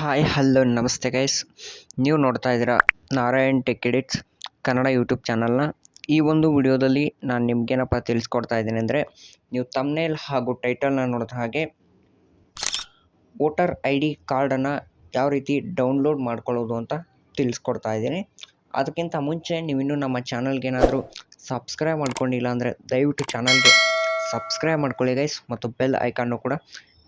Hi hello ನಮಸ್ತೆ guys ನೀವು ನೋಡ್ತಾ ಇದ್ದೀರಾ Narayan tech edits Kannada YouTube ಚಾನಲ್ನ ಈ ಒಂದು ವಿಡಿಯೋದಲ್ಲಿ ನಾನು ನಿಮ್ಗೇನಪ್ಪ ತಿಳಿಸ್ಕೊಡ್ತಾ ಇದ್ದೀನಿ ಅಂದರೆ, ನೀವು ತಮ್ನೇಲ್ ಹಾಗೂ ಟೈಟಲ್ನ ನೋಡಿದ ಹಾಗೆ ವೋಟರ್ ಐ ಡಿ ಕಾರ್ಡನ್ನು ಯಾವ ರೀತಿ ಡೌನ್ಲೋಡ್ ಮಾಡ್ಕೊಳ್ಳೋದು ಅಂತ ತಿಳಿಸ್ಕೊಡ್ತಾ ಇದ್ದೀನಿ. ಅದಕ್ಕಿಂತ ಮುಂಚೆ ನೀವಿನ್ನೂ ನಮ್ಮ ಚಾನಲ್ಗೆ ಏನಾದರೂ ಸಬ್ಸ್ಕ್ರೈಬ್ ಮಾಡ್ಕೊಂಡಿಲ್ಲ ಅಂದರೆ ದಯವಿಟ್ಟು ಚಾನಲ್ಗೆ ಸಬ್ಸ್ಕ್ರೈಬ್ ಮಾಡ್ಕೊಳ್ಳಿ ಗೈಸ್ ಮತ್ತು ಬೆಲ್ ಐಕಾನ್ನು ಕೂಡ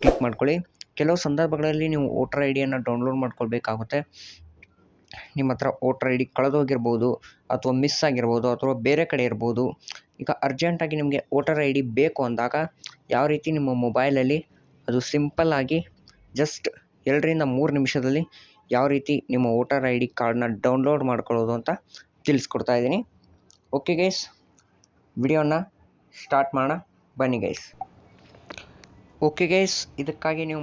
ಕ್ಲಿಕ್ ಮಾಡ್ಕೊಳ್ಳಿ. ಕೆಲವು ಸಂದರ್ಭಗಳಲ್ಲಿ ನೀವು ವೋಟರ್ ಐ ಡಿಯನ್ನು ಡೌನ್ಲೋಡ್ ಮಾಡ್ಕೊಳ್ಬೇಕಾಗುತ್ತೆ. ನಿಮ್ಮ ಹತ್ರ ವೋಟರ್ ಐ ಡಿ ಕಳೆದೋಗಿರ್ಬೋದು ಅಥವಾ ಮಿಸ್ ಆಗಿರ್ಬೋದು ಅಥವಾ ಬೇರೆ ಕಡೆ ಇರ್ಬೋದು. ಈಗ ಅರ್ಜೆಂಟಾಗಿ ನಿಮಗೆ ವೋಟರ್ ಐ ಡಿ ಬೇಕು ಅಂದಾಗ ಯಾವ ರೀತಿ ನಿಮ್ಮ ಮೊಬೈಲಲ್ಲಿ ಅದು ಸಿಂಪಲ್ ಆಗಿ ಜಸ್ಟ್ ಎರಡರಿಂದ ಮೂರು ನಿಮಿಷದಲ್ಲಿ ಯಾವ ರೀತಿ ನಿಮ್ಮ ವೋಟರ್ ಐ ಡಿ ಕಾರ್ಡನ್ನ ಡೌನ್ಲೋಡ್ ಮಾಡ್ಕೊಳ್ಳೋದು ಅಂತ ತಿಳಿಸ್ಕೊಡ್ತಾ ಇದ್ದೀನಿ. ಓಕೆ ಗೈಸ್ ವಿಡಿಯೋನ ಸ್ಟಾರ್ಟ್ ಮಾಡೋಣ. ಬನ್ನಿ ಗೈಸ್ ಓಕೆ ಗೈಸ್ ಇದಕ್ಕಾಗಿ ನೀವು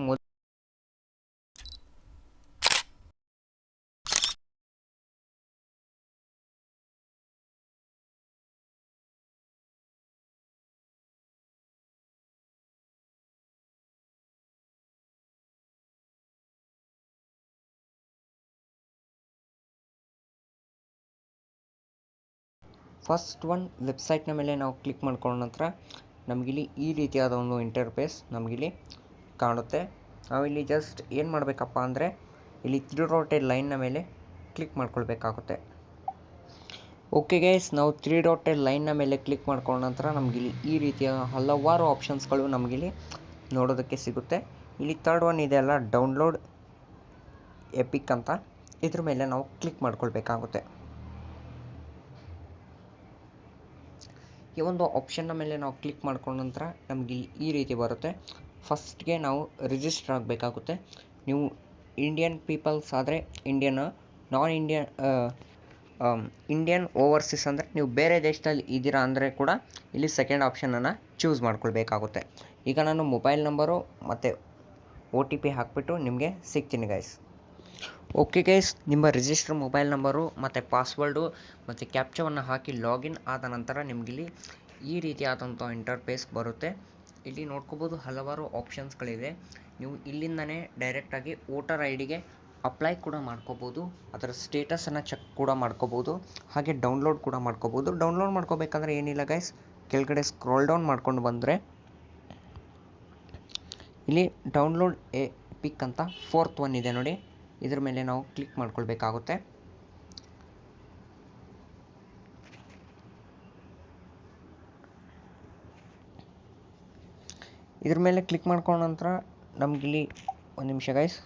ಫಸ್ಟ್ ಒನ್ ವೆಬ್ಸೈಟ್ನ ಮೇಲೆ ನಾವು ಕ್ಲಿಕ್ ಮಾಡ್ಕೊಂಡ ನಂತರ ನಮಗಿಲ್ಲಿ ಈ ರೀತಿಯಾದ ಒಂದು ಇಂಟರ್ಫೇಸ್ ನಮಗಿಲ್ಲಿ ಕಾಣುತ್ತೆ. ನಾವಿಲ್ಲಿ ಜಸ್ಟ್ ಏನು ಮಾಡಬೇಕಪ್ಪ ಅಂದರೆ ಇಲ್ಲಿ ತ್ರೀ ಲೈನ್ನ ಮೇಲೆ ಕ್ಲಿಕ್ ಮಾಡ್ಕೊಳ್ಬೇಕಾಗುತ್ತೆ. ಓಕೆ ಗೈಸ್ ನಾವು ತ್ರೀ ಡಾಟೆಡ್ ಲೈನ್ನ ಮೇಲೆ ಕ್ಲಿಕ್ ಮಾಡ್ಕೊಂಡ ನಂತರ ನಮಗಿಲ್ಲಿ ಈ ರೀತಿಯ ಹಲವಾರು ಆಪ್ಷನ್ಸ್ಗಳು ನಮಗಿಲ್ಲಿ ನೋಡೋದಕ್ಕೆ ಸಿಗುತ್ತೆ. ಇಲ್ಲಿ ಥರ್ಡ್ ಒನ್ ಇದೆ ಅಲ್ಲ ಡೌನ್ಲೋಡ್ ಎಪಿಕ್ ಅಂತ. ಇದ್ರ ಮೇಲೆ ನಾವು ಕ್ಲಿಕ್ ಮಾಡ್ಕೊಳ್ಬೇಕಾಗುತ್ತೆ. ಈ ಒಂದು ಆಪ್ಷನ್ನ ಮೇಲೆ ನಾವು ಕ್ಲಿಕ್ ಮಾಡ್ಕೊಂಡ ನಂತರ ನಮಗೆ ಈ ರೀತಿ ಬರುತ್ತೆ. ಫಸ್ಟ್ಗೆ ನಾವು ರಿಜಿಸ್ಟರ್ ಆಗಬೇಕಾಗುತ್ತೆ. ನೀವು ಇಂಡಿಯನ್ ಪೀಪಲ್ಸ್ ಆದರೆ Indian non Indian Indian overseas ಅಂದರೆ ನೀವು ಬೇರೆ ದೇಶದಲ್ಲಿ ಇದ್ದೀರಾ ಅಂದರೆ ಕೂಡ ಇಲ್ಲಿ ಸೆಕೆಂಡ್ ಆಪ್ಷನನ್ನು ಚೂಸ್ ಮಾಡ್ಕೊಳ್ಬೇಕಾಗುತ್ತೆ. ಈಗ ನಾನು ಮೊಬೈಲ್ ನಂಬರು ಮತ್ತು ಒ ಟಿ ಪಿ ಹಾಕಿಬಿಟ್ಟು ನಿಮಗೆ ಸಿಗ್ತೀನಿ ಗೈಸ್ ಓಕೆ ಗೈಸ್ ನಿಮ್ಮ ರಿಜಿಸ್ಟರ್ ಮೊಬೈಲ್ ನಂಬರು ಮತ್ತು ಪಾಸ್ವರ್ಡು ಮತ್ತು ಕ್ಯಾಪ್ಚವನ್ನು ಹಾಕಿ ಲಾಗಿನ್ ಆದ ನಂತರ ನಿಮಗಿಲ್ಲಿ ಈ ರೀತಿಯಾದಂಥ ಇಂಟರ್ಫೇಸ್ ಬರುತ್ತೆ. ಇಲ್ಲಿ ನೋಡ್ಕೋಬೋದು ಹಲವಾರು ಆಪ್ಷನ್ಸ್ಗಳಿದೆ ನೀವು ಇಲ್ಲಿಂದನೇ ಡೈರೆಕ್ಟಾಗಿ ವೋಟರ್ ಐ ಡಿಗೆ ಅಪ್ಲೈ ಕೂಡ ಮಾಡ್ಕೋಬೋದು. ಅದರ ಸ್ಟೇಟಸನ್ನು ಚೆಕ್ ಕೂಡ ಮಾಡ್ಕೋಬೋದು. ಹಾಗೆ ಡೌನ್ಲೋಡ್ ಕೂಡ ಮಾಡ್ಕೋಬೋದು. ಡೌನ್ಲೋಡ್ ಮಾಡ್ಕೋಬೇಕಂದ್ರೆ ಏನಿಲ್ಲ ಗೈಸ್ ಕೆಳಗಡೆ ಸ್ಕ್ರಾಲ್ ಡೌನ್ ಮಾಡ್ಕೊಂಡು ಬಂದರೆ ಇಲ್ಲಿ ಡೌನ್ಲೋಡ್ ಎ ಪಿಕ್ ಅಂತ ಫೋರ್ತ್ ಒನ್ ಇದೆ ನೋಡಿ. ಇದ್ರ ಮೇಲೆ ನಾವು ಕ್ಲಿಕ್ ಮಾಡ್ಕೊಳ್ಬೇಕಾಗುತ್ತೆ. ಇದ್ರ ಮೇಲೆ ಕ್ಲಿಕ್ ಮಾಡ್ಕೊಂಡ ನಂತರ ನಮಗಿಲ್ಲಿ ಒಂದು ನಿಮಿಷ ಗೈಸ್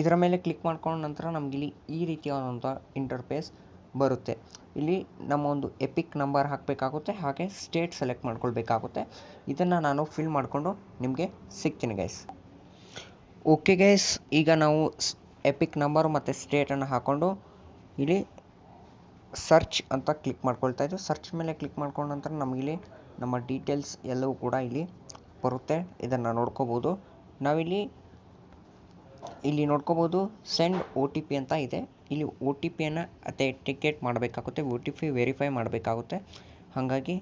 ಇದರ ಮೇಲೆ ಕ್ಲಿಕ್ ಮಾಡ್ಕೊಂಡ ನಂತರ ನಮಗಿಲ್ಲಿ ಈ ರೀತಿಯಾದಂಥ ಇಂಟರ್ಫೇಸ್ ಬರುತ್ತೆ. ಇಲ್ಲಿ ನಮ್ಮ ಒಂದು ಎಪಿಕ್ ನಂಬರ್ ಹಾಕಬೇಕಾಗುತ್ತೆ, ಹಾಗೆ ಸ್ಟೇಟ್ ಸೆಲೆಕ್ಟ್ ಮಾಡ್ಕೊಳ್ಬೇಕಾಗುತ್ತೆ. ಇದನ್ನು ನಾನು ಫಿಲ್ ಮಾಡಿಕೊಂಡು ನಿಮಗೆ ಸಿಗ್ತೀನಿ ಗೈಸ್ ಓಕೆ ಗೈಸ್ ಈಗ ನಾವು ಎಪಿಕ್ ನಂಬರ್ ಮತ್ತು ಸ್ಟೇಟನ್ನು ಹಾಕ್ಕೊಂಡು ಇಲ್ಲಿ ಸರ್ಚ್ ಅಂತ ಕ್ಲಿಕ್ ಮಾಡ್ಕೊಳ್ತಾ ಇದ್ದು ಸರ್ಚ್ ಮೇಲೆ ಕ್ಲಿಕ್ ಮಾಡ್ಕೊಂಡ ನಂತರ ನಮಗಿಲ್ಲಿ ನಮ್ಮ ಡೀಟೇಲ್ಸ್ ಎಲ್ಲವೂ ಕೂಡ ಇಲ್ಲಿ ಬರುತ್ತೆ. ಇದನ್ನು ನೋಡ್ಕೋಬೋದು. ನಾವಿಲ್ಲಿ, ಇಲ್ಲಿ ನೋಡ್ಕೋಬೋದು ಸೆಂಡ್ ಒ ಟಿ ಪಿ ಅಂತ ಇದೆ. ಇಲ್ಲಿ ಒ ಟಿ ಪಿಯನ್ನು ಟಿಕೆಟ್ ಮಾಡಬೇಕಾಗುತ್ತೆ. ಒ ಟಿ ಪಿ ವೆರಿಫೈ ಮಾಡಬೇಕಾಗುತ್ತೆ. ಹಾಗಾಗಿ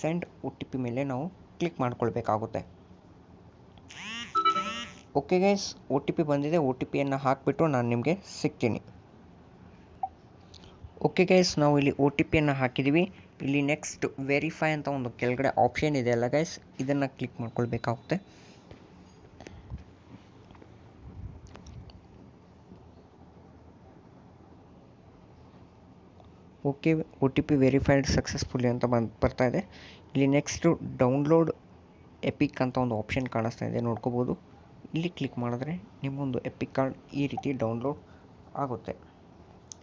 ಸೆಂಡ್ ಒ ಟಿ ಪಿ ಮೇಲೆ ನಾವು click ಮಾಡ್ಕೊಳ್ಬೇಕಾಗುತ್ತೆ. Okay guys O T P ಬಂದಿದೆ. ಒ ಟಿ ಪಿಯನ್ನು ಹಾಕಿಬಿಟ್ಟು ನಾನು ನಿಮಗೆ ಸಿಗ್ತೀನಿ. ಓಕೆ ಗೈಸ್ ನಾವು ಇಲ್ಲಿ ಒ ಟಿ ಪಿಯನ್ನು ಹಾಕಿದ್ದೀವಿ ಇಲ್ಲಿ ನೆಕ್ಸ್ಟ್ ವೆರಿಫೈ ಅಂತ ಒಂದು ಕೆಳಗಡೆ ಆಪ್ಷನ್ ಇದೆ ಅಲ್ಲ ಗೈಸ್ ಇದನ್ನು click ಮಾಡ್ಕೊಳ್ಬೇಕಾಗುತ್ತೆ. Okay O T P verified successfully ಅಂತ ಬಂದು, ಬರ್ತಾ ಇದೆ. ಇಲ್ಲಿ ನೆಕ್ಸ್ಟು ಡೌನ್ಲೋಡ್ ಎಪಿಕ್ ಅಂತ ಒಂದು ಆಪ್ಷನ್ ಕಾಣಿಸ್ತಾ ಇದೆ. ನೋಡ್ಕೋಬೋದು. ಇಲ್ಲಿ ಕ್ಲಿಕ್ ಮಾಡಿದ್ರೆ ನಿಮ್ಮೊಂದು ಎಪಿಕ್ ಕಾರ್ಡ್ ಈ ರೀತಿ ಡೌನ್ಲೋಡ್ ಆಗುತ್ತೆ.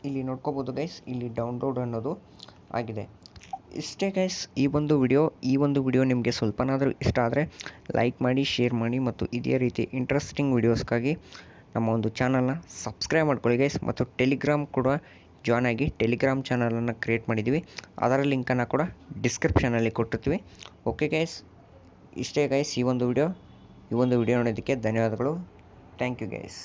ಇಲ್ಲಿ ನೋಡ್ಕೋಬೋದು ಗೈಸ್ ಇಲ್ಲಿ ಡೌನ್ಲೋಡ್ ಅನ್ನೋದು ಆಗಿದೆ. ಇಷ್ಟೇ ಗೈಸ್ ಈ ಒಂದು ವಿಡಿಯೋ ಈ ಒಂದು ವಿಡಿಯೋ ನಿಮಗೆ ಸ್ವಲ್ಪನಾದರೂ ಇಷ್ಟ ಆದರೆ ಲೈಕ್ ಮಾಡಿ ಶೇರ್ ಮಾಡಿ ಮತ್ತು ಇದೇ ರೀತಿ ಇಂಟ್ರೆಸ್ಟಿಂಗ್ ವಿಡಿಯೋಸ್ಗಾಗಿ ನಮ್ಮ ಒಂದು ಚಾನಲ್ನ ಸಬ್ಸ್ಕ್ರೈಬ್ ಮಾಡ್ಕೊಳ್ಳಿ ಗೈಸ್ ಮತ್ತು ಟೆಲಿಗ್ರಾಮ್ ಕೂಡ ಜಾಯ್ನ್ ಆಗಿ ಟೆಲಿಗ್ರಾಮ್ ಚಾನಲನ್ನು ಕ್ರಿಯೇಟ್ ಮಾಡಿದ್ದೀವಿ. ಅದರ ಲಿಂಕನ್ನು ಕೂಡ ಡಿಸ್ಕ್ರಿಪ್ಷನಲ್ಲಿ ಕೊಟ್ಟಿರ್ತೀವಿ. ಓಕೆ ಗೈಸ್ ಇಷ್ಟೇ ಗೈಸ್ ಈ ಒಂದು ವಿಡಿಯೋ ಈ ಒಂದು ವಿಡಿಯೋ ನೋಡೋದಕ್ಕೆ ಧನ್ಯವಾದಗಳು. Thank you guys